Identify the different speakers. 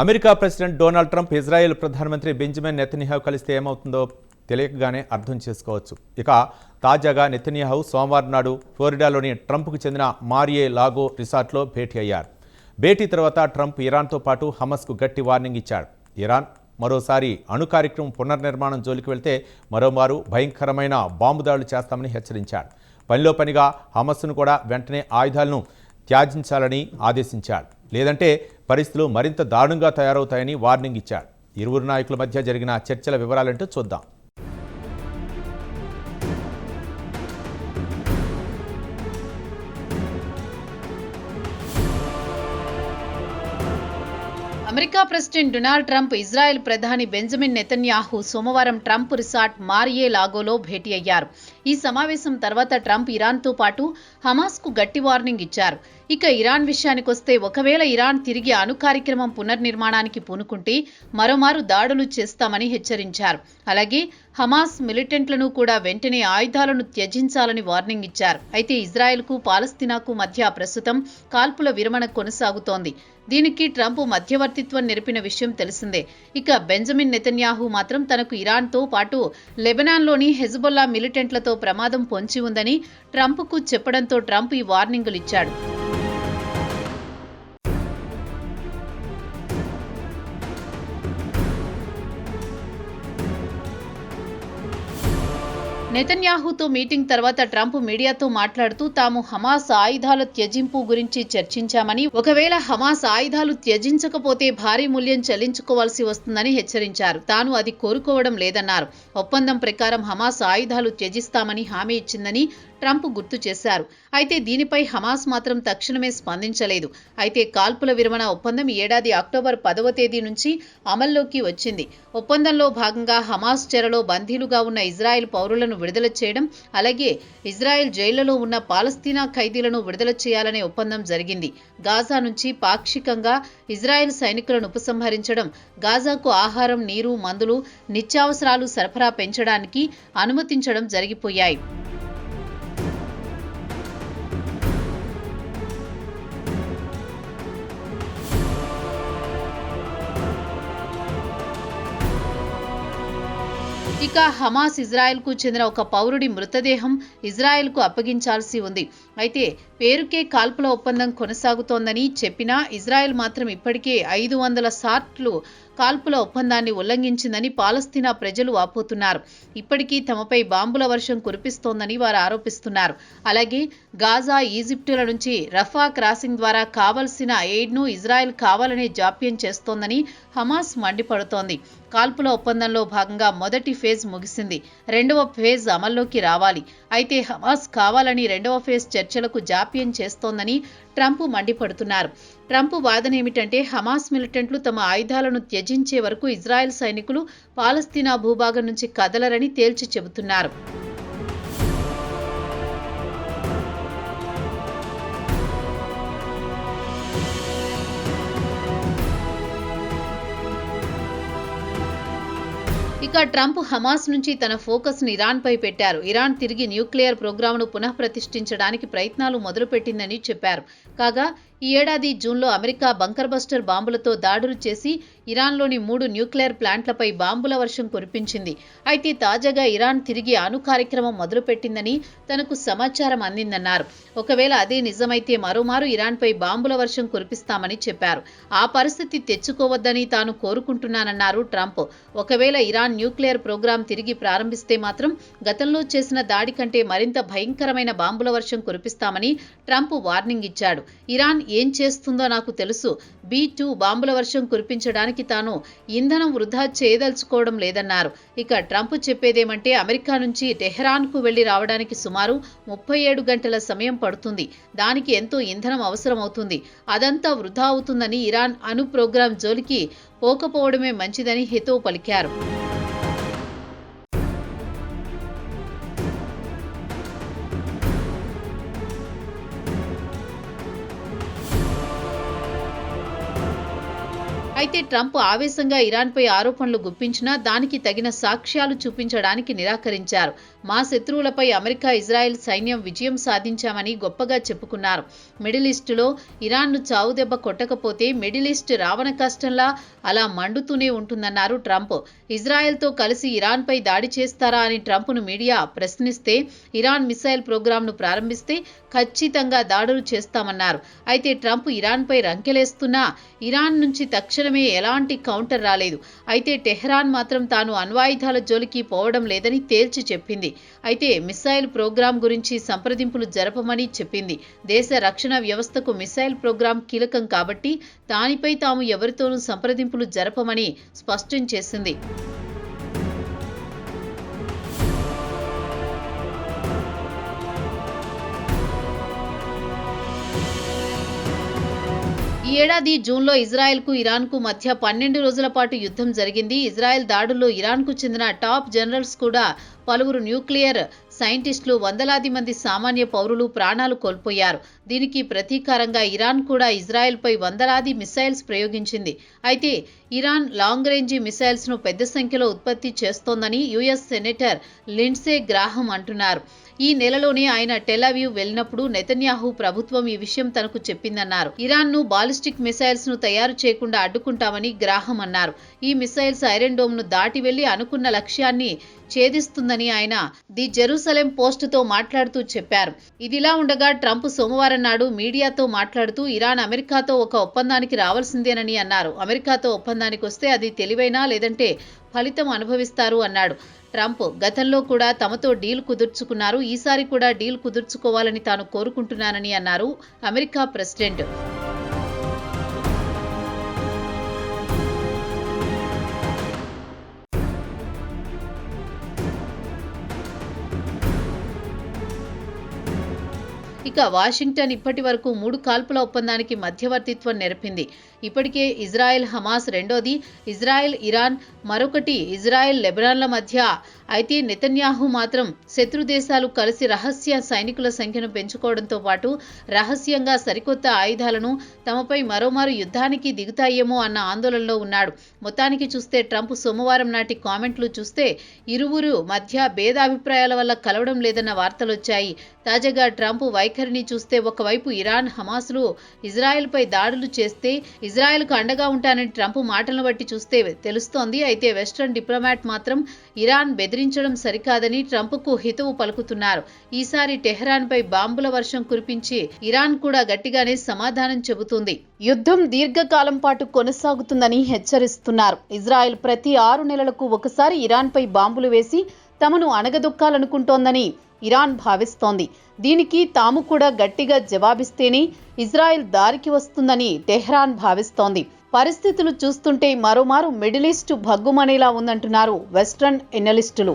Speaker 1: America president Donald Trump Israel ప్రధానమంత్రి Benjamin Netanyahu కలిస్తే ఏమవుతుందో తెలియకగానే అర్థం చేసుకోవచ్చు. ఇక తాజాగా నెతన్యాహు సోమవారం నాడు ఫ్లోరిడాలోని ట్రంప్కు చెందిన మారియే లాగో రిసార్ట్లో భేటీ అయ్యారు. భేటీ తర్వాత ట్రంప్ ఇరాన్తో పాటు హమస్కు గట్టి వార్నింగ్ ఇచ్చాడు. ఇరాన్ మరోసారి అణు కార్యక్రమం పునర్నిర్మాణం జోలికి వెళ్తే మరోమారు భయంకరమైన బాంబు దాడులు చేస్తామని హెచ్చరించాడు. పనిలో పనిగా హమస్ను కూడా వెంటనే ఆయుధాలను త్యాజించాలని ఆదేశించాడు. లేదంటే పరిస్థితులు మరింత దారుణంగా తయారవుతాయని వార్నింగ్ ఇచ్చాడు. ఇరువురు నాయకుల మధ్య జరిగిన చర్చల వివరాలంటూ చూద్దాం.
Speaker 2: ప్రెసిడెంట్ డొనాల్డ్ ట్రంప్ ఇజ్రాయెల్ ప్రధాని బెంజమిన్ నెతన్యాహు సోమవారం ట్రంప్ రిసార్ట్ మారియే లాగోలో భేటీ అయ్యారు. ఈ సమావేశం తర్వాత ట్రంప్ ఇరాన్తో పాటు హమాస్కు గట్టి వార్నింగ్ ఇచ్చారు. ఇక ఇరాన్ విషయానికొస్తే ఒకవేళ ఇరాన్ తిరిగి అణు కార్యక్రమం పునర్నిర్మాణానికి పూనుకుంటే మరోమారు దాడులు చేస్తామని హెచ్చరించారు. అలాగే హమాస్ మిలిటెంట్లను కూడా వెంటనే ఆయుధాలను త్యజించాలని వార్నింగ్ ఇచ్చారు. అయితే ఇజ్రాయెల్కు పాలస్తీనాకు మధ్య ప్రస్తుతం కాల్పుల విరమణ కొనసాగుతోంది. దీనికి ట్రంప్ మధ్యవర్తిత్వం నెరిపిన విషయం తెలిసిందే. ఇక బెంజమిన్ నెతన్యాహు మాత్రం తనకు ఇరాన్తో పాటు లెబనాన్లోని హెజ్బొల్లా మిలిటెంట్లతో ప్రమాదం పొంచి ఉందని ట్రంప్కు చెప్పడంతో ట్రంప్ ఈ వార్నింగులు ఇచ్చాడు. నెతన్యాహుతో మీటింగ్ తర్వాత ట్రంప్ మీడియాతో మాట్లాడుతూ తాము హమాస్ ఆయుధాల త్యజింపు గురించి చర్చించామని ఒకవేళ హమాస్ ఆయుధాలు త్యజించకపోతే భారీ మూల్యం చెల్లించుకోవాల్సి వస్తుందని హెచ్చరించారు. తాను అది కోరుకోవడం లేదన్నారు. ఒప్పందం ప్రకారం హమాస్ ఆయుధాలు త్యజిస్తామని హామీ ఇచ్చిందని ట్రంప్ గుర్తు చేశారు. అయితే దీనిపై హమాస్ మాత్రం తక్షణమే స్పందించలేదు. అయితే కాల్పుల విరమణ ఒప్పందం ఏడాది అక్టోబర్ పదవ తేదీ నుంచి అమల్లోకి వచ్చింది. ఒప్పందంలో భాగంగా హమాస్ చెరలో బందీలుగా ఉన్న ఇజ్రాయెల్ పౌరులను విడుదల చేయడం అలాగే ఇజ్రాయెల్ జైళ్ళలో ఉన్న పాలస్తీనా ఖైదీలను విడుదల చేయాలనే ఒప్పందం జరిగింది. గాజా నుంచి పాక్షికంగా ఇజ్రాయెల్ సైనికులను ఉపసంహరించడం గాజాకు ఆహారం నీరు మందులు నిత్యావసరాలు సరఫరా పెంచడానికి అనుమతించడం జరిగిపోయాయి. ఇక హమాస్ ఇజ్రాయెల్కు చెందిన ఒక పౌరుడి మృతదేహం ఇజ్రాయెల్కు అప్పగించాల్సి ఉంది. అయితే పేరుకే కాల్పుల ఒప్పందం కొనసాగుతోందని చెప్పినా ఇజ్రాయెల్ మాత్రం ఇప్పటికే ఐదు వందల సార్లు కాల్పుల ఒప్పందాన్ని ఉల్లంఘించిందని పాలస్తీనా ప్రజలు వాపోతున్నారు. ఇప్పటికీ తమపై బాంబుల వర్షం కురిపిస్తోందని వారు ఆరోపిస్తున్నారు. అలాగే గాజా ఈజిప్టుల నుంచి రఫా క్రాసింగ్ ద్వారా కావలసిన ఎయిడ్ను ఇజ్రాయెల్ కావాలనే జాప్యం చేస్తోందని హమాస్ మండిపడుతోంది. కాల్పుల ఒప్పందంలో భాగంగా మొదటి ఫేజ్ ముగిసింది. రెండవ ఫేజ్ అమల్లోకి రావాలి. అయితే హమాస్ కావాలని రెండవ ఫేజ్ చర్చలకు జాప్యం చేస్తోందని ట్రంప్ మండిపడుతున్నారు. ట్రంప్ వాదన ఏమిటంటే హమాస్ మిలిటెంట్లు తమ ఆయుధాలను త్యజించే వరకు ఇజ్రాయెల్ సైనికులు పాలస్తీనా భూభాగం నుంచి కదలరని తేల్చి చెబుతున్నారు. ఇక ట్రంప్ హమాస్ నుంచి తన ఫోకస్ని ఇరాన్ పై పెట్టారు. ఇరాన్ తిరిగి న్యూక్లియర్ ప్రోగ్రాంను పునఃప్రతిష్ఠించడానికి ప్రయత్నాలు మొదలుపెట్టిందని చెప్పారు. కాగా ఈ ఏడాది జూన్లో అమెరికా బంకర్ బస్టర్ బాంబులతో దాడులు చేసి ఇరాన్లోని మూడు న్యూక్లియర్ ప్లాంట్లపై బాంబుల వర్షం కురిపించింది. అయితే తాజాగా ఇరాన్ తిరిగి అణు కార్యక్రమం మొదలుపెట్టిందని తనకు సమాచారం అందిందన్నారు. ఒకవేళ అదే నిజమైతే మరోమారు ఇరాన్పై బాంబుల వర్షం కురిపిస్తామని చెప్పారు. ఆ పరిస్థితి తెచ్చుకోవద్దని తాను కోరుకుంటున్నానన్నారు ట్రంప్. ఒకవేళ ఇరాన్ న్యూక్లియర్ ప్రోగ్రాం తిరిగి ప్రారంభిస్తే మాత్రం గతంలో చేసిన దాడి కంటే మరింత భయంకరమైన బాంబుల వర్షం కురిపిస్తామని ట్రంప్ వార్నింగ్ ఇచ్చాడు. ఇరాన్ ఏం చేస్తుందో నాకు తెలుసు. బీ టూ బాంబుల వర్షం కురిపించడానికి తాను ఇంధనం వృధా చేయదలుచుకోవడం లేదన్నారు. ఇక ట్రంప్ చెప్పేదేమంటే అమెరికా నుంచి టెహ్రాన్కు వెళ్ళి రావడానికి సుమారు ముప్పై ఏడు గంటల సమయం పడుతుంది. దానికి ఎంతో ఇంధనం అవసరం అవుతుంది అదంతా వృధా అవుతుందని ఇరాన్ అణు ప్రోగ్రాం జోలికి పోకపోవడమే మంచిదని హితో పలికారు. అయితే ట్రంప్ ఆవేశంగా ఇరాన్పై ఆరోపణలు గుప్పించినా దానికి తగిన సాక్ష్యాలు చూపించడానికి నిరాకరించారు. మా శత్రువులపై అమెరికా ఇజ్రాయెల్ సైన్యం విజయం సాధించామని గొప్పగా చెప్పుకున్నారు. మిడిల్ ఈస్టులో ఇరాన్ను చావుదెబ్బ కొట్టకపోతే మిడిల్ ఈస్ట్ రావణ కష్టంలా అలా మండుతూనే ఉంటుందన్నారు ట్రంప్. ఇజ్రాయెల్తో కలిసి ఇరాన్పై దాడి చేస్తారా అని ట్రంప్ను మీడియా ప్రశ్నిస్తే ఇరాన్ మిసైల్ ప్రోగ్రాంను ప్రారంభిస్తే ఖచ్చితంగా దాడులు చేస్తామన్నారు. అయితే ట్రంప్ ఇరాన్పై రంకెలేస్తున్నా ఇరాన్ నుంచి తక్షణమే ఎలాంటి కౌంటర్ రాలేదు. అయితే టెహ్రాన్ మాత్రం తాను అణ్వాయుధాల జోలికి పోవడం లేదని తేల్చి చెప్పింది. అయితే మిసైల్ ప్రోగ్రాం గురించి సంప్రదింపులు జరపమని చెప్పింది. దేశ రక్షణ వ్యవస్థకు మిసైల్ ప్రోగ్రాం కీలకం కాబట్టి దానిపై తాము ఎవరితోనూ సంప్రదింపులు జరపమని స్పష్టం చేసింది. ఏడాది జూన్లో ఇజ్రాయెల్కు ఇరాన్కు మధ్య పన్నెండు రోజుల పాటు యుద్ధం జరిగింది. ఇజ్రాయెల్ దాడుల్లో ఇరాన్కు చెందిన టాప్ జనరల్స్ కూడా పలువురు న్యూక్లియర్ సైంటిస్టులు వందలాది మంది సామాన్య పౌరులు ప్రాణాలు కోల్పోయారు. దీనికి ప్రతీకారంగా ఇరాన్ కూడా ఇజ్రాయెల్పై వందలాది మిసైల్స్ ప్రయోగించింది. అయితే ఇరాన్ లాంగ్ రేంజ్ మిసైల్స్ను పెద్ద సంఖ్యలో ఉత్పత్తి చేస్తోందని యుఎస్ సెనేటర్ లిండ్సే గ్రాహం అంటున్నారు. ఈ నెలలోనే ఆయన టెలావ్యూ వెళ్ళినప్పుడు నెతన్యాహు ప్రభుత్వం ఈ విషయం తనకు చెప్పిందన్నారు. ఇరాన్ను బాలిస్టిక్ మిసైల్స్ను తయారు చేయకుండా అడ్డుకుంటామని గ్రాహం అన్నారు. ఈ మిసైల్స్ ఐరన్ డోమ్ను దాటి వెళ్ళి అనుకున్న లక్ష్యాన్ని ఛేదిస్తుందని ఆయన ది జెరూసలేం పోస్టుతో మాట్లాడుతూ చెప్పారు. ఇదిలా ఉండగా ట్రంప్ సోమవారం నాడు మీడియాతో మాట్లాడుతూ ఇరాన్ అమెరికాతో ఒక ఒప్పందానికి రావాల్సిందేనని అన్నారు. అమెరికాతో ఒప్పందానికి వస్తే అది తెలివైనా లేదంటే ఫలితం అనుభవిస్తారు అన్నాడు. ట్రంప్ గతంలో కూడా తమతో డీల్ కుదుర్చుకున్నారు. ఈసారి కూడా డీల్ కుదుర్చుకోవాలని తాను కోరుకుంటున్నానని అన్నారు అమెరికా ప్రెసిడెంట్. ఇక వాషింగ్టన్ ఇప్పటి వరకు మూడు కాల్పుల ఒప్పందానికి మధ్యవర్తిత్వం నెరపింది. ఇప్పటికే ఇజ్రాయెల్ హమాస్ రెండోది ఇజ్రాయెల్ ఇరాన్ మరొకటి ఇజ్రాయెల్ లెబనాన్ల మధ్య. అయితే నెతన్యాహు మాత్రం శత్రు దేశాలు కలిసి రహస్య సైనికుల సంఖ్యను పెంచుకోవడంతో పాటు రహస్యంగా సరికొత్త ఆయుధాలను తమపై మరోమారు యుద్ధానికి దిగుతాయేమో అన్న ఆందోళనలో ఉన్నాడు. మొత్తానికి చూస్తే ట్రంప్ సోమవారం నాటి కామెంట్లు చూస్తే ఇరువురు మధ్య భేదాభిప్రాయాల వల్ల కలవడం లేదన్న వార్తలొచ్చాయి. తాజాగా ట్రంప్ వైఖరిని చూస్తే ఒకవైపు ఇరాన్ హమాస్లు ఇజ్రాయెల్పై దాడులు చేస్తే ఇజ్రాయెల్కు అండగా ఉంటానని ట్రంప్ మాటలను బట్టి చూస్తే తెలుస్తోంది. అయితే వెస్ట్రన్ డిప్లొమాట్ మాత్రం ఇరాన్ బెదిరించడం సరికాదని ట్రంప్కు హితవు పలుకుతున్నారు. ఈసారి టెహ్రాన్పై బాంబుల వర్షం కురిపించి ఇరాన్ కూడా గట్టిగానే సమాధానం చెబుతుంది. యుద్ధం దీర్ఘకాలం పాటు కొనసాగుతుందని హెచ్చరిస్తున్నారు. ఇజ్రాయెల్ ప్రతి ఆరు నెలలకు ఒకసారి ఇరాన్పై బాంబులు వేసి తమను అణగదొక్కాలనుకుంటోందని ఇరాన్ భావిస్తోంది. దీనికి తాము కూడా గట్టిగా జవాబిస్తేనే ఇజ్రాయెల్ దారికి వస్తుందని టెహ్రాన్ భావిస్తోంది. పరిస్థితులు చూస్తుంటే మరోమారు మిడిల్ ఈస్ట్ భగ్గుమనేలా ఉందంటున్నారు వెస్ట్రన్ ఎనలిస్టులు.